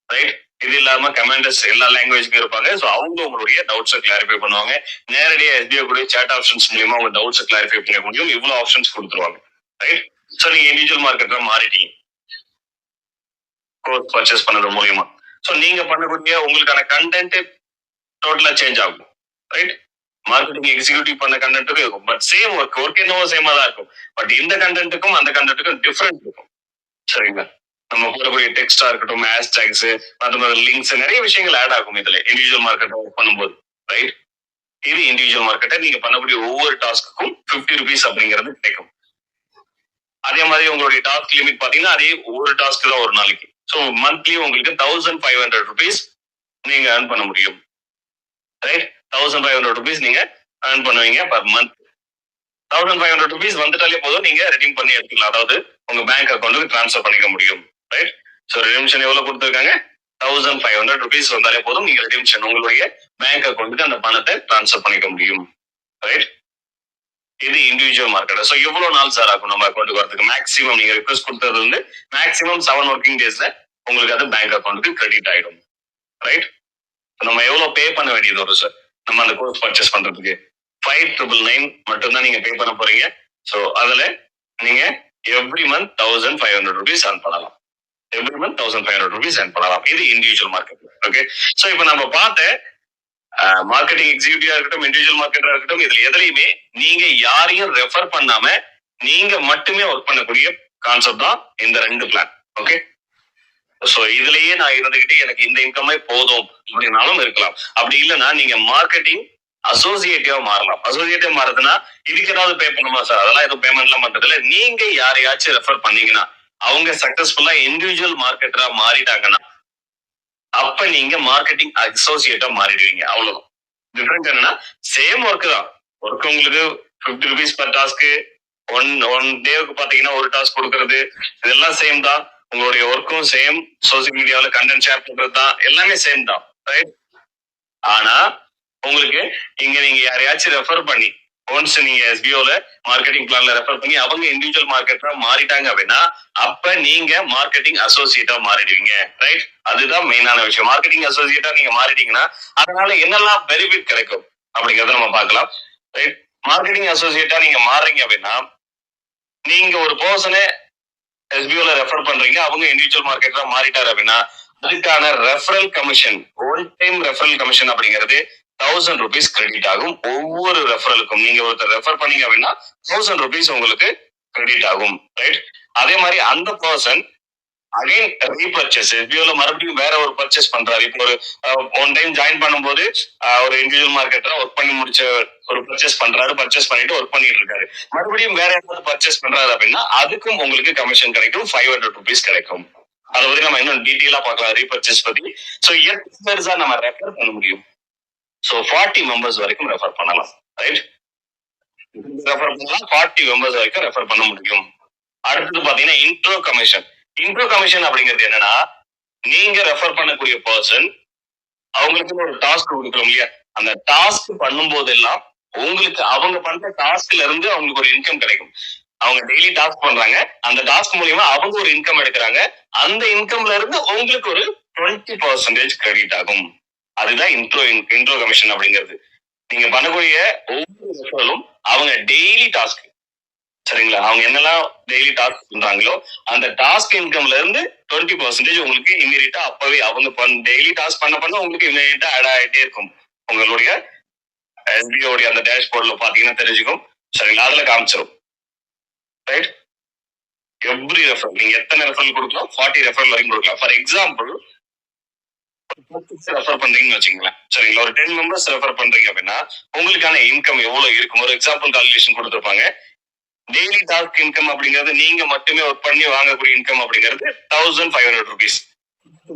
ரைட் இது இல்லாம கமாண்டர்ஸ் எல்லா லாங்குவேஜ்க்கும் இருப்பாங்க. ஸோ அவங்க உங்களுடைய டவுட்ஸை கிளாரிஃபை பண்ணுவாங்க. நேரடியா எஸ்பிஐ கூட சேட் ஆப்ஷன்ஸ் மூலியமா உங்க டவுட்ஸை கிளாரிஃபை பண்ண முடியும். இவ்வளவு ஆப்ஷன்ஸ் கொடுத்துருவாங்க. ரைட் ஸோ நீங்க இண்டிவிஜுவல் மார்க்கெட்ல மாறிட்டீங்க. கோர்ஸ் பர்ச்சேஸ் பண்ணது மூலியமா. ஸோ நீங்க பண்ணக்கூடிய உங்களுக்கான கண்டென்ட் டோட்டலா சேஞ்ச் ஆகும். ரைட் மார்க்கெட்டிங் எக்ஸிக்யூட்டிவ் பண்ண கண்டென்ட்டுக்கும் இருக்கும். பட் சேம் ஒர்க் ஒர்க் என்னவோ சேமா தான் இருக்கும். பட் இந்த கண்டென்ட்டுக்கும் அந்த கண்டென்ட்டுக்கும் டிஃப்ரெண்ட் இருக்கும். சரிங்களா? நம்ம போடக்கூடிய டெக்ஸ்டா இருக்கட்டும் ஹேஷ்டேக்ஸ் அது மாதிரி லிங்க்ஸ் நிறைய விஷயங்கள் ஆட் ஆகும் இதுல. இண்டிவிஜுவல் மார்க்கெட் ஒர்க் பண்ணும்போது. ரைட் இது இண்டிவிஜுவல் மார்க்கெட்டை நீங்க பண்ணக்கூடிய ஒவ்வொரு டாஸ்க்குக்கும் பிப்டி ருபீஸ் அப்படிங்கிறது கிடைக்கும். அதே மாதிரி உங்களுடைய டாஸ்க் லிமிட் பாத்தீங்கன்னா அதே ஒவ்வொரு டாஸ்க் தான் ஒரு நாளைக்கு. ஸோ மந்த்லி உங்களுக்கு தௌசண்ட் ஃபைவ் ஹண்ட்ரட் ருபீஸ் நீங்க ஏர்ன் பண்ண முடியும். Right thousand five hundred rupees நீங்க ஏர்ன் பண்ணுவீங்க per month thousand five hundred rupees வந்துட்டாலே போதும் நீங்க ரெடீம் பண்ணி எடுத்துக்கலாம். அதாவது உங்க பேங்க் அக்கௌண்ட்டுக்கு ட்ரான்ஸ்ஃபர் பண்ணிக்க முடியும். ரைட் ஸோ ரெடிம்ஷன் எவ்வளவு கொடுத்துருக்காங்க? தௌசண்ட் ஃபைவ் ஹண்ட்ரட் ருபீஸ் வந்தாலே போதும் நீங்க ரெடிம்ஷன் உங்களுடைய பேங்க் அக்கௌண்ட்டுக்கு அந்த பணத்தை ட்ரான்ஸ்ஃபர் பண்ணிக்க முடியும். ரைட் இது இண்டிவிஜுவல் மார்க்கெட் ஸோ எவ்வளவு நாள் சார் ஆகும் நம்ம அக்கௌண்ட்டுக்கு வரதுக்கு மேக்ஸிமம் நீங்க ரிக்வஸ்ட் கொடுத்தது வந்து மேக்ஸிமம் செவன் ஒர்க்கிங் டேஸ்ல உங்களுக்கு அது பேங்க் அக்கௌண்ட்டுக்கு கிரெடிட் ஆயிடும். ரைட் நம்ம எவ்வளவு பே பண்ண வேண்டியது வரும் சார் நம்ம அந்த கோர்ஸ் பர்ச்சேஸ் பண்றதுக்கு. ஃபைவ் ட்ரிபிள் நைன் மட்டும்தான் நீங்க பே பண்ண போறீங்க. ஸோ அதுல நீங்க every month thousand five hundred rupees earn பண்ணலாம். Every month thousand five hundred rupees earn பண்ணலாம். இது இண்டிவிஜுவல் மார்க்கெட் ஓகே ஸோ இப்போ நம்ம பார்த்த மார்க்கெட்டிங் எக்ஸிக்யூட்டிவா இருக்கட்டும் இண்டிவிஜுவல் மார்க்கெட்டா இருக்கட்டும் இதுல எதுலையுமே நீங்க யாரையும் ரெஃபர் பண்ணாம நீங்க மட்டுமே ஒர்க் பண்ணக்கூடிய கான்செப்ட் தான் இந்த ரெண்டு பிளான் ஓகே சோ இதுலயே நான் இருந்துகிட்டு எனக்கு இந்த இன்கமே போதும் அப்படின்னாலும் இருக்கலாம். அப்படி இல்லைன்னா நீங்க மார்க்கெட்டிங் அசோசியேட்டிவா மாறலாம். அசோசியேட்டிவா மாறதுன்னா இதுக்கு ஏதாவது பே பண்ணுமா சார் அதெல்லாம் எதுவும் பேமெண்ட் எல்லாம் பண்றது நீங்க யாரையாச்சும் ரெஃபர் பண்ணீங்கன்னா அவங்க சக்சஸ்ஃபுல்லா இண்டிவிஜுவல் மார்க்கெட்டரா மாறிட்டாங்கன்னா அப்ப நீங்க மார்க்கெட்டிங் அசோசியேட்டா மாறிடுவீங்க. அவ்வளவுதான். டிஃபரெண்ட் என்னன்னா சேம் ஒர்க் தான். ஒர்க் உங்களுக்கு fifty rupees per task one one டேவுக்கு பாத்தீங்கன்னா ஒரு டாஸ்க் கொடுக்கறது. இதெல்லாம் சேம் தான். உங்களுடைய ஒர்க்கும் சேம் சோசியல் மீடியாவில் கண்டென்ட் ஷேர் பண்றது தான். எல்லாமே சேம் தான். ரைட் ஆனா உங்களுக்கு இங்க நீங்க யாரையாச்சும் ரெஃபர் பண்ணி ஒன்ஸ் நீங்க எஸ்பிஓல மார்க்கெட்டிங் பிளான்ல ரெஃபர் பண்ணி அவங்க இண்டிவிஜுவல் மார்க்கெட்டரா மாறிட்டாங்க அப்படின்னா அப்ப நீங்க மார்க்கெட்டிங் அசோசியேட்டா மாறிடுவீங்க. ரைட் அதுதான் மெயினான விஷயம். மார்க்கெட்டிங் அசோசியேட்டா நீங்க மாறிட்டீங்கன்னா அதனால என்னெல்லாம் பெனிஃபிட் கிடைக்கும் அப்படிங்கறத நம்ம பார்க்கலாம். ரைட் மார்க்கெட்டிங் அசோசியேட்டா நீங்க மாறுறீங்க அப்படின்னா நீங்க ஒரு பர்சனை எஸ்பிஓல ரெஃபர் பண்றீங்க அவங்க இண்டிவிஜுவல் மார்க்கெட்டரா மாறிட்டாரு அப்படின்னா அதுக்கான referral commission one time referral commission அப்படிங்கிறது தௌசண்ட் ருபீஸ் கிரெடிட் ஆகும். ஒவ்வொரு ரெஃபரலுக்கும் நீங்க ஒருத்தர் ரெஃபர் பண்ணீங்க அப்படின்னா தௌசண்ட் ருபீஸ் உங்களுக்கு கிரெடிட் ஆகும் ரைட் அதே மாதிரி அந்த பர்சன் அகைன் ரீபர்ச்சேஸ் எஸ்பிஓல மறுபடியும் வேற ஒரு பர்ச்சேஸ் பண்றாரு. இப்போ ஒரு ஒன் டைம் ஜாயின் பண்ணும்போது ஒரு இண்டிவிஜுவல் மார்க்கெட்ல ஒர்க் பண்ணி முடிச்ச ஒரு பர்ச்சேஸ் பண்றாரு பர்ச்சேஸ் பண்ணிட்டு ஒர்க் பண்ணிட்டு இருக்காரு. மறுபடியும் வேற ஏதாவது பர்ச்சேஸ் பண்றாரு அப்படின்னா அதுக்கும் உங்களுக்கு கமிஷன் கிடைக்கும் ஃபைவ் ஹண்ட்ரட் ருபீஸ் கிடைக்கும். அதை பத்தி நம்ம இன்னும் டீட்டெயிலா பார்க்கலாம் ரீபர்ச்சேஸ் பத்தி. ஸோ எத்தனை பேர் தான் நம்ம ரெஃபர் பண்ண முடியும். ஸோ ஃபார்ட்டி மெம்பர்ஸ் வரைக்கும் ரெஃபர் பண்ணலாம் ரைட் ரெஃபர் பண்ணலாம் ஃபார்ட்டி மெம்பர்ஸ் வரைக்கும் ரெஃபர் பண்ண முடியும். அடுத்தது பாத்தீங்கன்னா இன்ட்ரோ கமிஷன் இன்ட்ரோ கமிஷன் அப்படிங்கிறது என்னன்னா நீங்க ரெஃபர் பண்ணக்கூடிய பர்சன் அவங்களுக்கு ஒரு டாஸ்க் கொடுக்குறோம் இல்லையா? அந்த டாஸ்க் பண்ணும் போதெல்லாம் உங்களுக்கு அவங்க பண்ற டாஸ்க்ல இருந்து அவங்களுக்கு ஒரு இன்கம் கிடைக்கும். அவங்க டெய்லி டாஸ்க் பண்றாங்க அந்த டாஸ்க் மூலியமா அவங்க ஒரு இன்கம் எடுக்கிறாங்க. அந்த இன்கம்ல இருந்து உங்களுக்கு ஒரு டுவெண்ட்டி பர்சன்டேஜ் கிரெடிட் ஆகும். அதுதான் இன்ட்ரோ இன்ட்ரோ கமிஷன் அப்படிங்கிறது. நீங்க பண்ணக்கூடிய ஒவ்வொரு ரெஃபரலும் அவங்க டெய்லி டாஸ்க் சரிங்களா? அவங்க என்னெல்லாம் டெய்லி டாஸ்க் பண்றாங்களோ அந்த டாஸ்க் இன்கம்ல இருந்து டுவெண்ட்டி பர்சன்டேஜ் உங்களுக்கு இமீடியட்டா அப்பவே அவங்க டெய்லி டாஸ்க் பண்ண பண்ண உங்களுக்கு இமீடியட்டா ஆட் ஆகிட்டே இருக்கும். உங்களுடைய எஸ்பிஓடைய அந்த டேஷ்போர்ட்ல பாத்தீங்கன்னா தெரிஞ்சுக்கும். சரிங்களா? அதுல காமிச்சிடும் ரைட் எவ்ரி ரெஃபர் நீங்க எத்தனை ரெஃபரல் கொடுக்கலாம்? ஃபார்ட்டி ரெஃபரல் வரைக்கும் கொடுக்கலாம். ஃபார் எக்ஸாம்பிள் ரெஃபர் பண்றீங்கன்னு வச்சுங்களேன் சரிங்களா ஒரு டென் மெம்பர்ஸ் ரெஃபர் பண்றீங்க அப்படின்னா உங்களுக்கான இன்கம் எவ்வளவு இருக்கும்? ஒரு எக்ஸாம்பிள் கால்குலேஷன் கொடுத்துருப்பாங்க. டெய்லி டாஸ்க் இன்கம் அப்படிங்கிறது நீங்க மட்டுமே ஒர்க் பண்ணி வாங்கக்கூடிய இன்கம் அப்படிங்கிறது தௌசண்ட் ஃபைவ் ஹண்ட்ரட் ருபீஸ்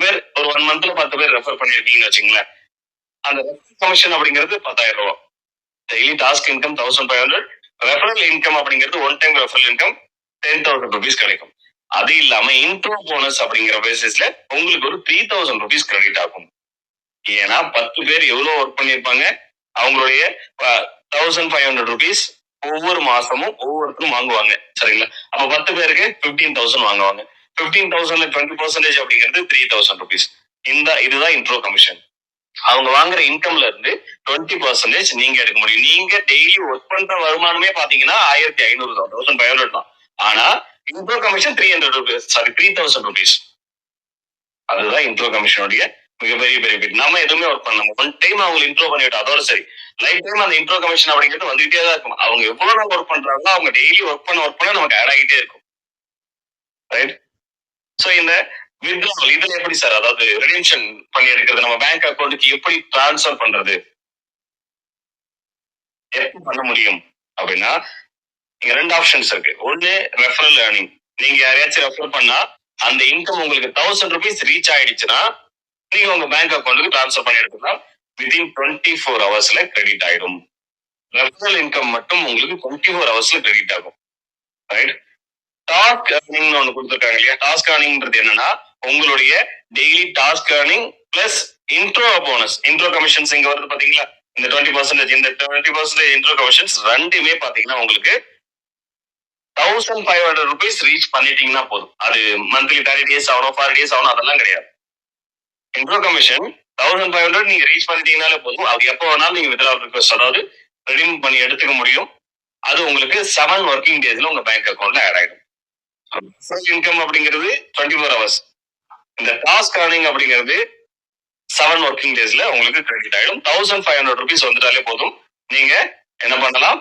பேர் ஒரு ஒன் மந்த்ல பத்து பேர் ரெஃபர் பண்ணிருக்கீங்கன்னு வச்சுங்களேன் அந்த கமிஷன் அப்படிங்கிறது பத்தாயிரம் ரூபாய். Daily task income thousand five hundred referral income அப்படிங்கிறது one time referral income ten thousand rupees கிடைக்கும். அது இல்லாம இன்ட்ரோ போனஸ் அப்படிங்கிற பேசிஸ்ல உங்களுக்கு ஒரு த்ரீ தௌசண்ட் ருபீஸ் கிரெடிட் ஆகும். ஏன்னா பத்து பேர் எவ்வளவு ஒர்க் பண்ணிருப்பாங்க அவங்களுடைய தௌசண்ட் ஃபைவ் ஹண்ட்ரட் ருபீஸ் ஒவ்வொரு மாசமும் ஒவ்வொருத்தரும் வாங்குவாங்க. சரிங்களா? அப்ப பத்து பேருக்கு பிப்டீன் தௌசண்ட் வாங்குவாங்க. பிப்டீன் தௌசண்ட்ல டுவெண்ட்டி பர்சன்டேஜ் அப்படிங்கிறது த்ரீ தௌசண்ட் ருபீஸ் இந்த இதுதான் இன்ட்ரோ கமிஷன் அவங்க வாங்குற இன்கம்ல இருந்து டுவெண்ட்டி பர்சன்டேஜ் நீங்க எடுக்க முடியும். நீங்க டெய்லி ஒர்க் பண்ற வருமானமே பாத்தீங்கன்னா ஆயிரத்தி ஐநூறு தான். தௌசண்ட் ஃபைவ் ஹண்ட்ரட் தான். ஆனா intro commission three hundred rupees sorry three thousand rupees அதுதான் இன்ட்ரோ கமிஷனுடைய மிகப்பெரிய பெனிஃபிட் நம்ம எதுவுமே ஒர்க் பண்ணலாம் ஒன் டைம் அவங்க இன்ட்ரோ பண்ணிவிட்டு அதோட சரி. லைஃப் டைம் அந்த இன்ட்ரோ கமிஷன் அப்படிங்கிறது வந்துகிட்டே தான் இருக்கும். அவங்க எவ்வளவு நாள் ஒர்க் பண்றாங்களோ அவங்க டெய்லி ஒர்க் பண்ண ஒர்க் பண்ண நமக்கு ஆட் ஆகிட்டே இருக்கும். ரைட் சோ இந்த வித்ட்ராவல் இதுல எப்படி சார் அதாவது ரிடென்ஷன் பண்ணி எடுக்கிறது நம்ம பேங்க் அக்கௌண்ட்டுக்கு எப்படி டிரான்ஸ்ஃபர் பண்றது? எப்படி பண்ண முடியும்? அப்படின்னா இங்க ரெண்டு ஆப்ஷன்ஸ் இருக்கு. ஒன்னு ரெஃபரல் ஏர்னிங் நீங்க யாரையாச்சும் ரெஃபர் பண்ணா அந்த இன்கம் உங்களுக்கு தௌசண்ட் ருபீஸ் ரீச் ஆயிடுச்சுன்னா நீங்க உங்க பேங்க் அக்கௌண்ட்டுக்கு ட்ரான்ஸ்ஃபர் பண்ணி எடுத்துக்கலாம் வித்தின் டுவெண்ட்டி ஃபோர் ஹவர்ஸ்ல கிரெடிட் ஆயிடும். ரெஃபரல் இன்கம் மட்டும் உங்களுக்கு டுவெண்ட்டி ஃபோர் ஹவர்ஸ்ல கிரெடிட் ஆகும். ரைட் டாஸ்க் ஏர்னிங் ஒன்று கொடுத்துருக்காங்க இல்லையா? டாஸ்க் ஏர்னிங்ன்றது என்னன்னா உங்களுடைய daily task earning plus intro bonus intro commissions இங்க வருது பாத்தீங்களா? இந்த டுவெண்ட்டி பர்சன்டேஜ் இந்த டுவெண்ட்டி பர்சன்டேஜ் இன்ட்ரோ கமிஷன்ஸ் ரெண்டுமே பாத்தீங்கன்னா உங்களுக்கு thousand five hundred rupees reach பண்ணிட்டீங்கன்னா போதும். அது மந்த்லி தேர்ட்டி டேஸ் ஆகணும் ஃபார்ட்டி டேஸ் ஆகணும் அதெல்லாம் கிடையாது. Intro commission thousand five hundred நீங்க ரீச் பண்ணிட்டீங்கனாலே போதும். அது எப்போ வேணாலும் நீங்க வித்ரா ரிக்வஸ்ட் அதாவது ரிடீம் பண்ணி எடுத்துக்க முடியும். அது உங்களுக்கு செவன் ஒர்க்கிங் டேஸ்ல உங்க பேங்க் அக்கௌண்ட்ல ஆட் ஆயிடும். இன்கம் அப்படிங்கிறது டுவெண்ட்டி ஃபோர் ஹவர்ஸ் இந்த டாஸ்க் ஏர்னிங் அப்படிங்கிறது செவன் ஒர்க்கிங் டேஸ்ல உங்களுக்கு கிரெடிட் ஆயிடும். தௌசண்ட் ஃபைவ் ஹண்ட்ரட் ருபீஸ் வந்துட்டாலே போதும். நீங்க என்ன பண்ணலாம்?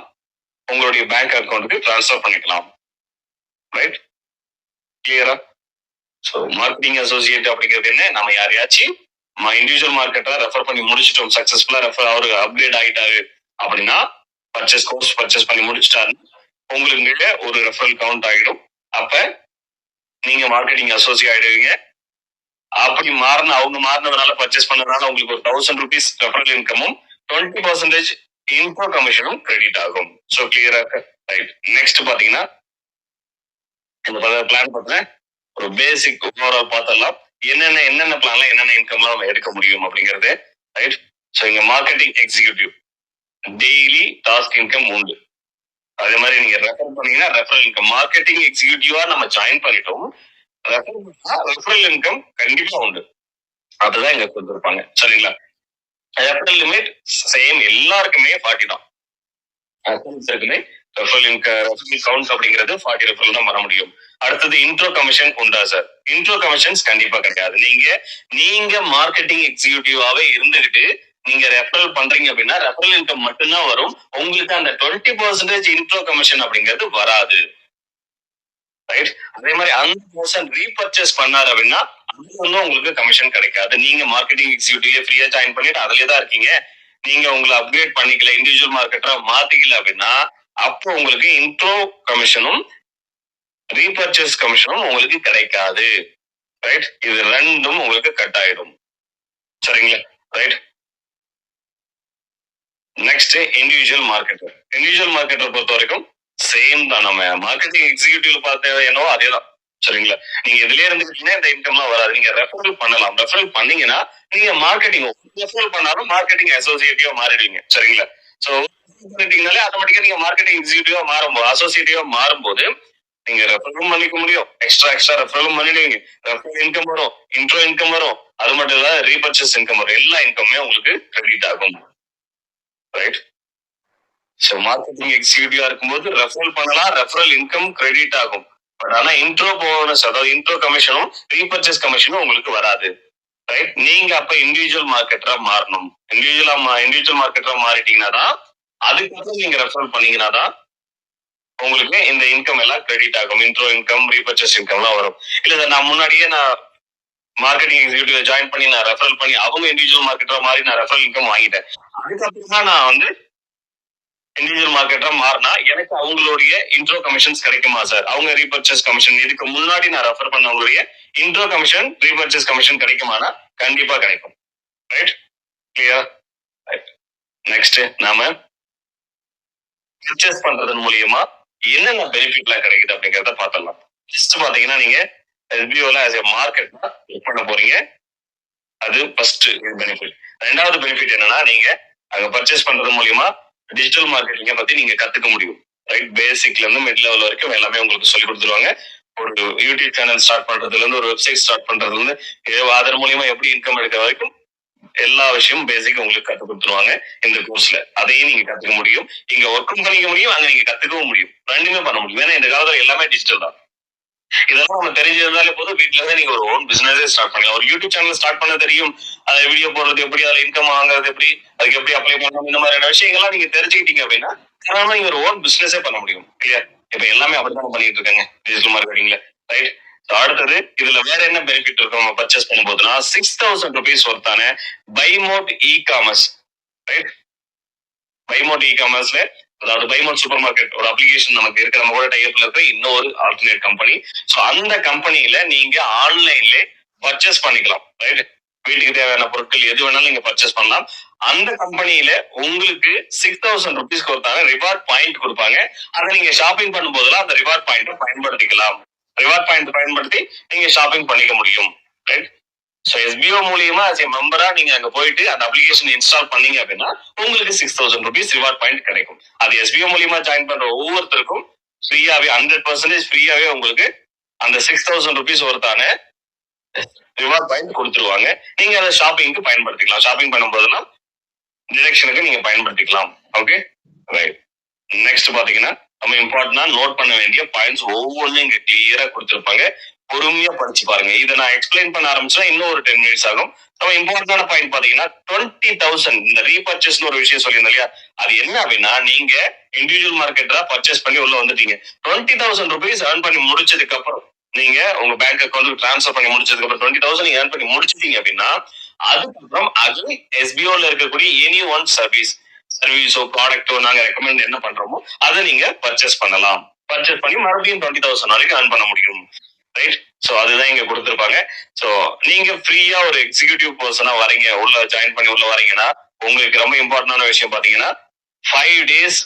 உங்களுடைய பேங்க் அக்கௌண்ட்டுக்கு ட்ரான்ஸ்ஃபர் பண்ணிக்கலாம். ரைட் கிளியரா ஸோ மார்க்கெட்டிங் அசோசியேட் அப்படிங்கிறது என்ன? நம்ம யாரையாச்சும் இண்டிவிஜுவல் மார்க்கெட்டை ரெஃபர் பண்ணி முடிச்சிட்டோம். சக்சஸ்ஃபுல்லா ரெஃபர் அவரு அப்கிரேட் ஆகிட்டாரு அப்படின்னா பர்ச்சேஸ் கோர்ஸ் பர்ச்சேஸ் பண்ணி முடிச்சிட்டாரு உங்களுக்கு ஒரு ரெஃபரல் கவுண்ட் ஆகிடும் அப்ப நீங்க மார்க்கெட்டிங் அசோசியேட் ஆயிடுவீங்க. அப்படி மாறின அவங்க மாறினதுனால பர்ச்சேஸ் பண்ணதுனால உங்களுக்கு ஒரு தௌசண்ட் ருபீஸ் ரெஃபரல் இன்கமும் டுவெண்ட்டி பர்சன்டேஜ் இன்ஃபோ கமிஷனும் கிரெடிட் ஆகும் ஸோ கிளியரா ரைட் நெக்ஸ்ட் பாத்தீங்கன்னா இந்த பிளான் பார்த்தீங்கன்னா ஒரு பேசிக் ஓவரால் பார்த்தலாம் என்னென்ன என்னென்ன பிளான்ல என்னென்ன இன்கம்லாம் நம்ம எடுக்க முடியும் அப்படிங்கிறது ரைட் ஸோ இங்க marketing executive daily task income உண்டு. அதே மாதிரி நீங்க ரெஃபர் பண்ணீங்கன்னா ரெஃபரல் இன்கம் மார்க்கெட்டிங் எக்ஸிக்யூட்டிவா நம்ம ஜாயின் பண்ணிட்டோம். ரெஃபர் பண்ணா ரெஃபரல் இன்கம் கண்டிப்பா உண்டு. அதுதான் இங்க கொடுத்துருப்பாங்க. சரிங்களா? ரெஃபரல் லிமிட் சேம் எல்லாருக்குமே ஃபார்ட்டி தான். இருக்குமே ரெஃபரல் ரெஃபரல் கவுண்ட் அப்படிங்கிறது ஃபார்ட்டி ரெஃபரல் தான் வர முடியும். அடுத்தது இன்ட்ரோ கமிஷன் உண்டா சார் இன்ட்ரோ கமிஷன்ஸ் கண்டிப்பா கிடையாது. நீங்க நீங்க மார்க்கெட்டிங் எக்ஸிக்யூட்டிவாவே இருந்துகிட்டு நீங்க ரெஃபரல் பண்றீங்க அப்படின்னா ரெஃபரல் இன்கம் மட்டும்தான் வரும். உங்களுக்கு அந்த டுவெண்ட்டி பர்சன்டேஜ் இன்ட்ரோ கமிஷன் அப்படிங்கிறது வராது. ரைட் அதே மாதிரி அந்த பர்சன் ரீபர்ச்சேஸ் பண்ணாரு அப்படின்னா அது வந்து உங்களுக்கு கமிஷன் கிடைக்காது. நீங்க மார்க்கெட்டிங் எக்ஸிக்யூட்டிவ் ஃப்ரீயா ஜாயின் பண்ணிட்டு அதுலயே தான் இருக்கீங்க. நீங்க உங்களை அப்கிரேட் பண்ணிக்கல இண்டிவிஜுவல் மார்க்கெட்டரா மாத்திக்கல அப்படின்னா அப்போ உங்களுக்கு இன்ட்ரோ கமிஷனும் ரீபர்ச்சேஸ் கமிஷனும் உங்களுக்கு கிடைக்காது. ரைட் இது ரெண்டும் உங்களுக்கு கட் ஆயிடும். சரிங்களா? Right next individual marketer individual marketer பொறுத்த வரைக்கும் சேம் தான் நம்ம. மார்க்கெட்டிங் எக்ஸிக்யூட்டிவ் பார்த்தேன் என்னவோ அதே தான் சரிங்களா? நீங்க இதுல இருந்துக்கிட்டீங்கன்னா இந்த இன்கம்லாம் வராது. நீங்க ரெஃபரல் பண்ணலாம். ரெஃபரல் பண்ணீங்கன்னா நீங்க மார்க்கெட்டிங் ரெஃபரல் பண்ணாலும் மார்க்கெட்டிங் அசோசியேட்டிவா மாறிடுவீங்க. சரிங்களா? சோ பண்ணிட்டீங்கனாலே ஆட்டோமேட்டிக்கா நீங்க மார்க்கெட்டிங் எக்ஸிகூட்டிவா மாறும்போது அசோசியேட்டிவா மாறும்போது நீங்க ரெஃபரலும் பண்ணிக்க முடியும். எக்ஸ்ட்ரா எக்ஸ்ட்ரா ரெஃபரலும் பண்ணிடுவீங்க. ரெஃபரல் இன்கம் வரும். இன்ட்ரோ இன்கம் வரும். அது மட்டும் இல்ல ரீபர்ச்சேஸ் இன்கம் வரும். எல்லா இன்கமுமே உங்களுக்கு கிரெடிட் ஆகும். ரைட் ஸோ மார்க்கெட்டிங் எக்ஸிகூட்டிவா இருக்கும்போது ரெஃபரல் பண்ணலாம். ரெஃபரல் இன்கம் கிரெடிட் ஆகும். பட் ஆனா இன்ட்ரோ போனஸ் அதாவது இன்ட்ரோ கமிஷனும் ரீபர்ச்சேஸ் கமிஷனும் உங்களுக்கு வராது. ரைட் நீங்க அப்ப இண்டிவிஜுவல் மார்க்கெட்டரா மாறணும். இண்டிவிஜுவலா இண்டிவிஜுவல் மார்க்கெட்டரா மாறிட்டீங்கன்னா தான் அதுக்கப்புறம் நீங்க ரெஃபர் பண்ணீங்கன்னா தான் உங்களுக்கு இந்த இன்கம் எல்லாம் கிரெடிட் ஆகும். இன்ட்ரோ இன்கம் ரீபர்ச்சேஸ் இன்கம்லாம் வரும். இல்ல சார் நான் முன்னாடியே நான் மார்க்கெட்டிங் எக்ஸிகூட்டிவ் ஜாயின் பண்ணி நான் ரெஃபரல் பண்ணி அவங்க இண்டிவிஜுவல் மார்க்கெட்டரா மாறி நான் ரெஃபரல் இன்கம் வாங்கிட்டேன். அதுக்கப்புறம் தான் நான் வந்து இண்டிவிஜுவல் மார்க்கெட்டா மாறினா எனக்கு அவங்களுடைய இன்ட்ரோ கமிஷன்ஸ் கிடைக்குமா சார் அவங்க ரீபர்ச்சேஸ் கமிஷன் இதுக்கு முன்னாடி நான் ரெஃபர் பண்ணவங்களுடைய இன்ட்ரோ கமிஷன் ரீபர்ச்சேஸ் கமிஷன் கிடைக்குமானா கண்டிப்பா கிடைக்கும். ரைட் கிளியர் நெக்ஸ்ட் நாம பர்ச்சேஸ் பண்றதன் மூலியமா என்னென்ன பெனிஃபிட்லாம் கிடைக்குது அப்படிங்கறத பாத்திரலாம் ஃபர்ஸ்ட் பாத்தீங்கன்னா நீங்க எஸ்பிஓல ஆஸ் எ மார்க்கெட் ஒர்க் பண்ண போறீங்க. அது ஃபர்ஸ்ட் பெனிஃபிட் ரெண்டாவது பெனிஃபிட் என்னன்னா நீங்க அங்க பர்ச்சேஸ் பண்றது மூலியமா டிஜிட்டல் மார்க்கெட்டிங்க பத்தி நீங்க கத்துக்க முடியும். ரைட் பேசிக்ல இருந்து மிட் லெவல் வரைக்கும் எல்லாமே உங்களுக்கு சொல்லி கொடுத்துருவாங்க. ஒரு யூடியூப் சேனல் ஸ்டார்ட் பண்றதுல இருந்து ஒரு வெப்சைட் ஸ்டார்ட் பண்றதுல இருந்து அதன் மூலியமா எப்படி இன்கம் எடுக்கிற வரைக்கும் எல்லா விஷயமும் பேசிக் உங்களுக்கு கத்து கொடுத்துருவாங்க இந்த கோர்ஸ்ல அதையும் நீங்க கத்துக்க முடியும். இங்க ஒர்க்கும் பண்ணிக்க முடியும் அங்க நீங்க கத்துக்கவும் முடியும். ரெண்டுமே பண்ண முடியும். ஏன்னா இந்த காலத்துல எல்லாமே டிஜிட்டல் தான். இதெல்லாம் நம்ம தெரிஞ்சிருந்தாலே போதும். வீட்ல இருந்து நீங்க ஒரு ஓன் பிசினஸே ஸ்டார்ட் பண்ணலாம். ஒரு யூடியூப் சேனல் ஸ்டார்ட் பண்ண தெரியும். அதை வீடியோ போடுறது எப்படி அதுல இன்கம் வாங்குறது எப்படி அதுக்கு எப்படி அப்ளை பண்ணணும் இந்த மாதிரியான விஷயங்கள்லாம் நீங்க தெரிஞ்சுக்கிட்டீங்க அப்படின்னா தாராளமா நீங்க ஒரு ஓன் பிசினஸே பண்ண முடியும். கிளியர் இப்ப எல்லாமே அப்படிதான் பண்ணிட்டு இருக்காங்க டிஜிட்டல் மார்க்கெட்டிங்ல ரைட் அடுத்தது இதுல வேற என்ன பெனிஃபிட் இருக்கும் நம்ம பர்ச்சேஸ் பண்ணும்போதுனா சிக்ஸ் தௌசண்ட் ருபீஸ் ஒருத்தான பைமோட் இ காமர்ஸ் ரைட் பைமோட் இ காமர்ஸ்ல அதாவது பைமோட் சூப்பர் மார்க்கெட் ஒரு அப்ளிகேஷன் நமக்கு இருக்கு நம்ம கூட டைப்ல இருக்க இன்னொரு ஆல்டர்னேட் கம்பெனி சோ அந்த கம்பெனியில நீங்க ஆன்லைன்ல பர்ச்சேஸ் பண்ணிக்கலாம் ரைட் வீட்டுக்கு தேவையான பொருட்கள் எது வேணாலும் நீங்க பர்ச்சேஸ் பண்ணலாம். அந்த கம்பெனியில உங்களுக்கு சிக்ஸ் தௌசண்ட் ருபீஸ்க்கு ஒருத்தாங்க ரிவார்ட் பாயிண்ட் கொடுப்பாங்க. அதை நீங்க ஷாப்பிங் பண்ணும் போதெல்லாம் அந்த ரிவார்ட் பாயிண்ட் பயன்படுத்திக்கலாம். ரிவார்ட் பாயிண்ட் பயன்படுத்தி நீங்க ஷாப்பிங் பண்ணிக்க முடியும் ரைட் சோ எஸ்பிஓ மூலியமா அஸ் a மெம்பரா நீங்க அங்க போயிட்டு அந்த அப்ளிகேஷன் இன்ஸ்டால் பண்ணீங்க அப்படின்னா உங்களுக்கு six thousand rupees reward point கிடைக்கும். அது எஸ்பிஓ மூலியமா ஜாயின் பண்ற ஒவ்வொருத்தருக்கும் ஃப்ரீயாவே ஹண்ட்ரட் பர்சன்டேஜ் ஃப்ரீயாவே உங்களுக்கு அந்த சிக்ஸ் தௌசண்ட் ருபீஸ் ஒருத்தான ரிவார்ட் பாயிண்ட் கொடுத்துருவாங்க. நீங்க அதை ஷாப்பிங்க்கு பயன்படுத்திக்கலாம். ஷாப்பிங் பண்ணும்போதுலாம் டிடக்ஷனுக்கு நீங்க பயன்படுத்திக்கலாம். ஓகே ரைட் நெக்ஸ்ட் பாத்தீங்கன்னா நம்ம இம்பார்ட்டன்டா நோட் பண்ண வேண்டிய பாயிண்ட்ஸ் ஒவ்வொன்றும் இங்க கிளியரா கொடுத்துருப்பாங்க. பொறுமையா படிச்சு பாருங்க. இதை நான் எக்ஸ்பிளைன் பண்ண ஆரம்பிச்சா இன்னும் ஒரு டென் மினிட்ஸ் ஆகும். நம்ம இம்பார்ட்டன்டான பாயிண்ட் பாத்தீங்கன்னா டுவெண்ட்டி தௌசண்ட் இந்த ரீபர்ச்சேஸ் ஒரு விஷயம் சொல்லியிருந்தேன் இல்லையா? அது என்ன அப்படின்னா நீங்க இண்டிவிஜுவல் மார்க்கெட்டரா பர்ச்சேஸ் பண்ணி உள்ள வந்துட்டீங்க. டுவெண்ட்டி தௌசண்ட் ருபீஸ் ஏர்ன் பண்ணி முடிச்சதுக்கு அப்புறம் நீங்க உங்க பேங்க் அக்கௌண்ட் ட்ரான்ஸ்ஃபர் பண்ணி முடிச்சதுக்கு அப்புறம் டுவெண்ட்டி தௌசண்ட் ஏர்ன் பண்ணி முடிச்சிட்டீங்க அப்படின்னா அதுக்கப்புறம் அது எஸ்பிஓல இருக்கக்கூடிய எனி ஒன் சர்வீஸ் சர்வீஸோ ப்ராடக்டோ நாங்க ரெக்கமெண்ட் என்ன பண்றோமோ அதை நீங்க பர்ச்சேஸ் பண்ணலாம். பர்ச்சேஸ் பண்ணி மறுபடியும் டுவெண்ட்டி தௌசண்ட் வரைக்கும் ஏர்ன் பண்ண முடியும். ரைட் சோ அதுதான் இங்க கொடுத்துருப்பாங்க. சோ நீங்க ஃப்ரீயா ஒரு எக்ஸிகியூட்டிவ் பர்சனா வரீங்க. உள்ள ஜாயின் பண்ணி உள்ள வரீங்கன்னா உங்களுக்கு ரொம்ப இம்பார்ட்டன்டான விஷயம் பாத்தீங்கன்னா ஃபைவ் டேஸ்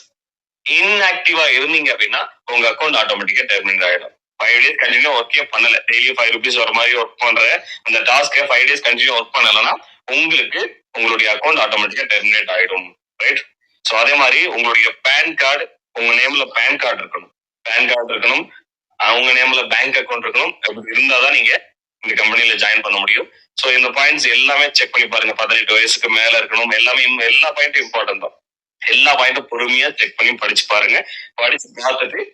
இன்ஆக்டிவா இருந்தீங்க அப்படின்னா உங்க அக்கௌண்ட் ஆட்டோமேட்டிக்கா டெர்மினேட் ஆயிடும். ஃபைவ் டேஸ் கண்டினியூ ஒர்க்கே பண்ணல. டெய்லி ஃபைவ் ருபீஸ் வர மாதிரி ஒர்க் பண்ற அந்த டாஸ்க்கை ஃபைவ் டேஸ் கண்டினியூ ஒர்க் பண்ணலன்னா உங்களுக்கு உங்களுடைய அக்கௌண்ட் ஆட்டோமேட்டிக்கா டெர்மினேட் ஆயிடும். ரைட் சோ அதே மாதிரி உங்களுடைய பேன் கார்டு உங்க நேம்ல பேன் கார்டு இருக்கணும். பேன் கார்டு இருக்கணும். அவங்க நேம்ல பேங்க் அக்கௌண்ட் இருக்கணும். அப்படி இருந்தாதான் நீங்க இந்த கம்பெனில ஜாயின் பண்ண முடியும். சோ இந்த பாயிண்ட்ஸ் எல்லாமே செக் பண்ணி பாருங்க. பதினெட்டு வயசுக்கு மேல இருக்கணும். எல்லாமே எல்லா பாயிண்ட்டும் இம்பார்ட்டன்ட் தான். எல்லா பாயிண்ட்டும் பொறுமையா செக் பண்ணி படிச்சு பாருங்க. படிச்சு பார்த்துட்டு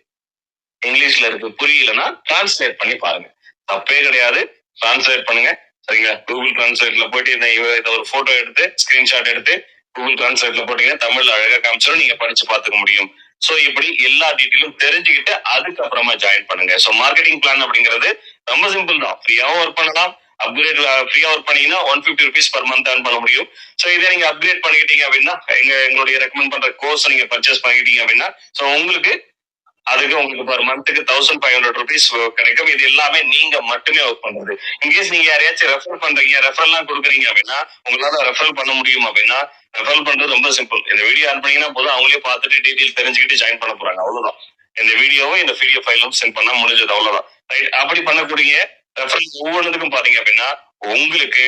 இங்கிலீஷ்ல இருக்கு. புரியலன்னா டிரான்ஸ்லேட் பண்ணி பாருங்க. தப்பே கிடையாது. டிரான்ஸ்லேட் பண்ணுங்க. சரிங்களா? கூகுள் டிரான்ஸ்லேட்ல போயிட்டு இந்த இவ- ஒரு போட்டோ எடுத்து ஸ்கிரீன்ஷாட் எடுத்து கூகுள் டிரான்ஸ்லேட்ல போட்டீங்கன்னா தமிழ்ல அழகா காமிச்சிடும் நீங்க படிச்சு பார்த்துக்க முடியும். சோ இப்படி எல்லா டீட்டெயிலும் தெரிஞ்சுக்கிட்டு அதுக்கப்புறமா ஜாயின் பண்ணுங்க. சோ மார்க்கெட்டிங் பிளான் அப்படிங்கிறது ரொம்ப சிம்பிள் தான். ஃப்ரீயாவும் ஒர்க் பண்ணலாம். அப்கிரேட் ஃப்ரீயா ஒர்க் பண்ணீங்கன்னா one fifty rupees per month earn பண்ண முடியும். சோ இதை நீங்க அப்கிரேட் பண்ணிக்கிட்டீங்க அப்படின்னா எங்க எங்களுடைய ரெக்கமெண்ட் பண்ற கோர்ஸ் நீங்க பர்ச்சேஸ் பண்ணிக்கிட்டீங்க அப்படின்னா சோ உங்களுக்கு அதுக்கு உங்களுக்கு பர் மந்த்துக்கு தௌசண்ட் ஃபைவ் ஹண்ட்ரட் ருபீஸ் கிடைக்கும். இது எல்லாமே நீங்க மட்டுமே ஒர்க் பண்றது. இன்கேஸ் நீங்க யாரையாச்சும் ரெஃபர் பண்றீங்க ரெஃபர்லாம் கொடுக்குறீங்க அப்படின்னா உங்களால ரெஃபர் பண்ண முடியும் அப்படின்னா ரெஃபர் பண்றது ரொம்ப சிம்பிள் இந்த வீடியோ ஆன் பண்ணீங்கன்னா போதும் அவங்களே பார்த்துட்டு டீடைல் தெரிஞ்சுக்கிட்டு ஜாயின் பண்ண போறாங்க. அவ்வளவுதான். இந்த வீடியோவும் இந்த வீடியோ ஃபைலும் சென்ட் பண்ணா முடிஞ்சது. அவ்வளவுதான். ரைட் அப்படி பண்ணக்கூடிய ரெஃபரல் ஒவ்வொன்றுக்கும் பாத்தீங்க அப்படின்னா உங்களுக்கு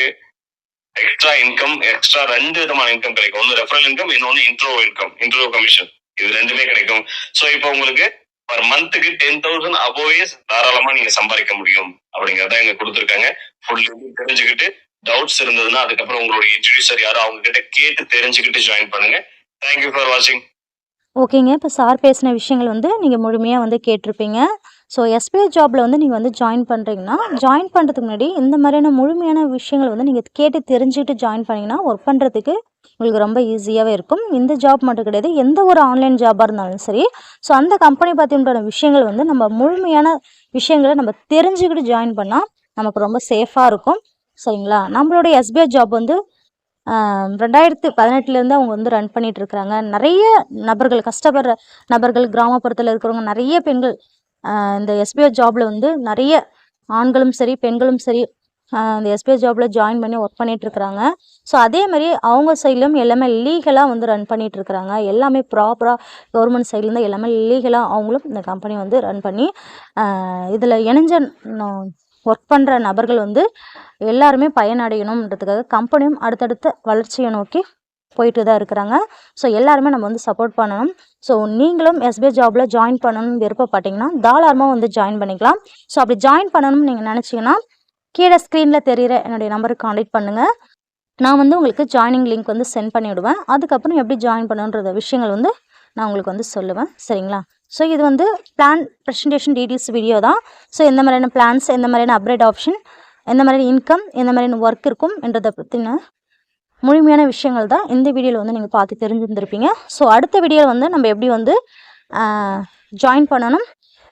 எக்ஸ்ட்ரா இன்கம் எக்ஸ்ட்ரா ரெண்டு விதமான இன்கம் கிடைக்கும். ஒன்னு ரெஃபரல் இன்கம் இன்னொன்னு இன்ட்ரோ இன்கம் இன்ட்ரோ கமிஷன் இது ரெண்டுமே கிடைக்கும். சோ இப்போ உங்களுக்கு பர் மந்த்துக்கு டென் தௌசண்ட் அபோவே தாராளமா நீங்க சம்பாதிக்க முடியும் அப்படிங்கறத இங்க கொடுத்துருக்காங்க. ஃபுல் தெரிஞ்சுக்கிட்டு டவுட்ஸ் இருந்ததுன்னா அதுக்கப்புறம் உங்களுடைய இன்ட்ரடியூசர் யாரோ அவங்க கிட்ட கேட்டு தெரிஞ்சுக்கிட்டு ஜாயின் பண்ணுங்க. தேங்க்யூ ஃபார் வாட்சிங் ஓகேங்க இப்போ சார் பேசின விஷயங்கள் வந்து நீங்கள் முழுமையாக வந்து கேட்டிருப்பீங்க. ஸோ எஸ்பிஐ ஜாபில் வந்து நீங்கள் வந்து ஜாயின் பண்ணுறீங்கன்னா ஜாயின் பண்ணுறதுக்கு முன்னாடி இந்த மாதிரியான முழுமையான விஷயங்கள் வந்து நீங்கள் கேட்டு தெரிஞ்சுக்கிட்டு ஜாயின் பண்ணிங்கன்னா ஒர்க் பண்ணுறதுக்கு உங்களுக்கு ரொம்ப ஈஸியாகவே இருக்கும். இந்த ஜாப் மட்டும் கிடையாது. எந்த ஒரு ஆன்லைன் ஜாபாக இருந்தாலும் சரி. ஸோ அந்த கம்பெனி பற்றின விஷயங்கள் வந்து நம்ம முழுமையான விஷயங்களை நம்ம தெரிஞ்சுக்கிட்டு ஜாயின் பண்ணால் நமக்கு ரொம்ப சேஃபாக இருக்கும். சரிங்களா? நம்மளுடைய எஸ்பிஐ ஜாப் வந்து ரெண்டாயிரத்து பதினெட்டுலேருந்து அவங்க வந்து ரன் பண்ணிட்டு இருக்கிறாங்க. நிறைய நபர்கள் கஷ்டப்படுற நபர்கள் கிராமப்புறத்தில் இருக்கிறவங்க நிறைய பெண்கள் இந்த எஸ்பிஐ ஜாப்ல வந்து நிறைய ஆண்களும் சரி பெண்களும் சரி அந்த எஸ்பிஎஸ் எஸ்பிஐ ஜாயின் பண்ணி ஒர்க் பண்ணிகிட்ருக்குறாங்க இருக்கிறாங்க ஸோ அதே மாதிரி அவங்க சைட்லையும் எல்லாமே லீகலாக வந்து ரன் பண்ணிகிட்ருக்குறாங்க எல்லாமே ப்ராப்பராக கவர்மெண்ட் சைட்லேருந்து எல்லாமே லீகலாக அவங்களும் இந்த கம்பெனி வந்து ரன் பண்ணி இதில் இணைஞ்ச ஒர்க் பண்ணுற நபர்கள் வந்து எல்லாருமே பயனடையணுன்றதுக்காக கம்பெனியும் அடுத்தடுத்த வளர்ச்சியை நோக்கி போயிட்டு தான் இருக்கிறாங்க. ஸோ எல்லாருமே நம்ம வந்து சப்போர்ட் பண்ணணும். ஸோ நீங்களும் எஸ்பிஐ ஜாபில் ஜாயின் பண்ணணும்னு விருப்பப்பட்டீங்கன்னா தாராளமாக வந்து ஜாயின் பண்ணிக்கலாம். ஸோ அப்படி ஜாயின் பண்ணணும்னு நீங்கள் நினச்சிங்கன்னா கீழே ஸ்க்ரீனில் தெரிகிற என்னுடைய நம்பருக்கு காண்டாக்ட் பண்ணுங்கள் நான் வந்து உங்களுக்கு ஜாயினிங் லிங்க் வந்து சென்ட் பண்ணி விடுவேன் அதுக்கப்புறம் எப்படி ஜாயின் பண்ணுன்ற விஷயங்கள் வந்து நான் உங்களுக்கு வந்து சொல்லுவேன். சரிங்களா? ஸோ இது வந்து பிளான் ப்ரெசன்டேஷன் டீட்டெயில்ஸ் வீடியோ தான். ஸோ எந்த மாதிரியான பிளான்ஸ் எந்த மாதிரியான அப்கிரேட் ஆப்ஷன் எந்த மாதிரியான இன்கம் எந்த மாதிரியான ஒர்க் இருக்கும் என்றதை பற்றின முழுமையான விஷயங்கள் தான் இந்த வீடியோவில் வந்து நீங்கள் பார்த்து தெரிஞ்சுருந்துருப்பீங்க. ஸோ அடுத்த வீடியோவில் வந்து நம்ம எப்படி வந்து ஜாயின் பண்ணணும்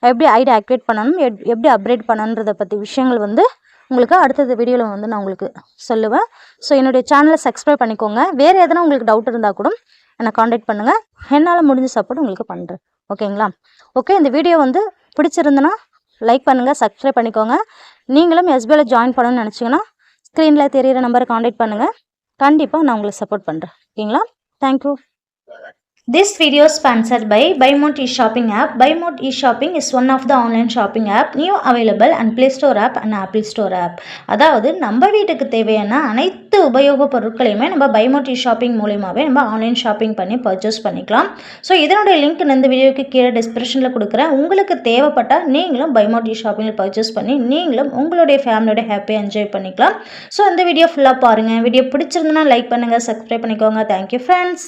எப்படி ஐடி ஆக்டிவேட் பண்ணணும் எப்- எப்படி அப்கிரேட் பண்ணணுன்றதை பற்றி விஷயங்கள் வந்து உங்களுக்கு அடுத்தது வீடியோவில் வந்து நான் உங்களுக்கு சொல்லுவேன். ஸோ என்னுடைய சேனலை சப்ஸ்கிரைப் பண்ணிக்கோங்க. வேறு எதனா உங்களுக்கு டவுட் இருந்தால் கூட என்னை காண்டாக்ட் பண்ணுங்கள் என்னால் முடிஞ்ச சப்போர்ட் உங்களுக்கு பண்ணுறேன் ஓகேங்களா? ஓகே இந்த வீடியோ வந்து பிடிச்சிருந்துன்னா லைக் பண்ணுங்கள் சப்ஸ்கிரைப் பண்ணிக்கோங்க. நீங்களும் எஸ்பிஐயில் ஜாயின் பண்ணணும்னு நினச்சிங்கன்னா ஸ்க்ரீனில் தெரியிற நம்பரை காண்டாக்ட் பண்ணுங்கள் கண்டிப்பாக நான் உங்களுக்கு சப்போர்ட் பண்ணுறேன் ஓகேங்களா? Thank you This video is sponsored by Buymont e-shopping app. Buymont e-shopping is one of the online shopping app new available on Play Store app and Apple Store app. அதாவது நம்ம வீட்டுக்கு தேவையான அனைத்து உபயோகப் பொருட்களையுமே நம்ம பைமோட் ஷாப்பிங் மூலியமாகவே நம்ம ஆன்லைன் ஷாப்பிங் பண்ணி பர்ச்சேஸ் பண்ணிக்கலாம். ஸோ இதனுடைய லிங்க் இந்த வீடியோக்கு கீழே டிஸ்கிரிப்ஷனில் கொடுக்குறேன். உங்களுக்கு தேவைப்பட்டால் நீங்களும் பைமோட் ஷாப்பிங்கில் பர்ச்சேஸ் பண்ணி நீங்களும் உங்களுடைய ஃபேமிலியோட ஹாப்பியாக என்ஜாய் பண்ணிக்கலாம். ஸோ இந்த வீடியோ ஃபுல்லாக பாருங்கள் வீடியோ பிடிச்சிருந்தனா லைக் பண்ணுங்கள் சப்ஸ்கிரைப் பண்ணிக்கோங்க. Thank you friends